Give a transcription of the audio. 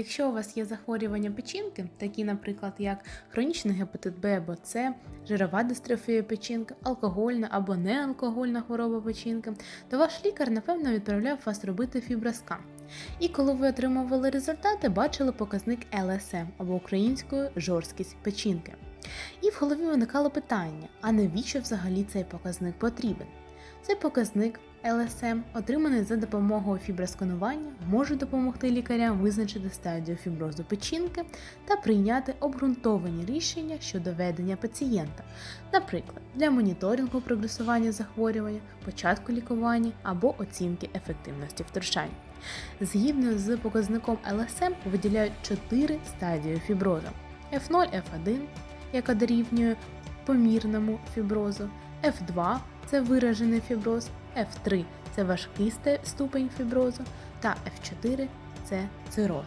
Якщо у вас є захворювання печінки, такі, наприклад, як хронічний гепатит Б або С, жирова дистрофія печінки, алкогольна або неалкогольна хвороба печінки, то ваш лікар, напевно, відправляв вас робити фіброскан. І коли ви отримували результати, бачили показник ЛСМ або українською жорсткість печінки. І в голові виникало питання: а навіщо взагалі цей показник потрібен? Цей показник ЛСМ, отриманий за допомогою фібросканування, може допомогти лікарям визначити стадію фіброзу печінки та прийняти обґрунтовані рішення щодо ведення пацієнта, наприклад, для моніторингу прогресування захворювання, початку лікування або оцінки ефективності втручань. Згідно з показником ЛСМ виділяють 4 стадії фіброзу: F0, F1, яка дорівнює помірному фіброзу, F2 це виражений фіброз, F3 це важкий ступень фіброзу та F4 це цироз.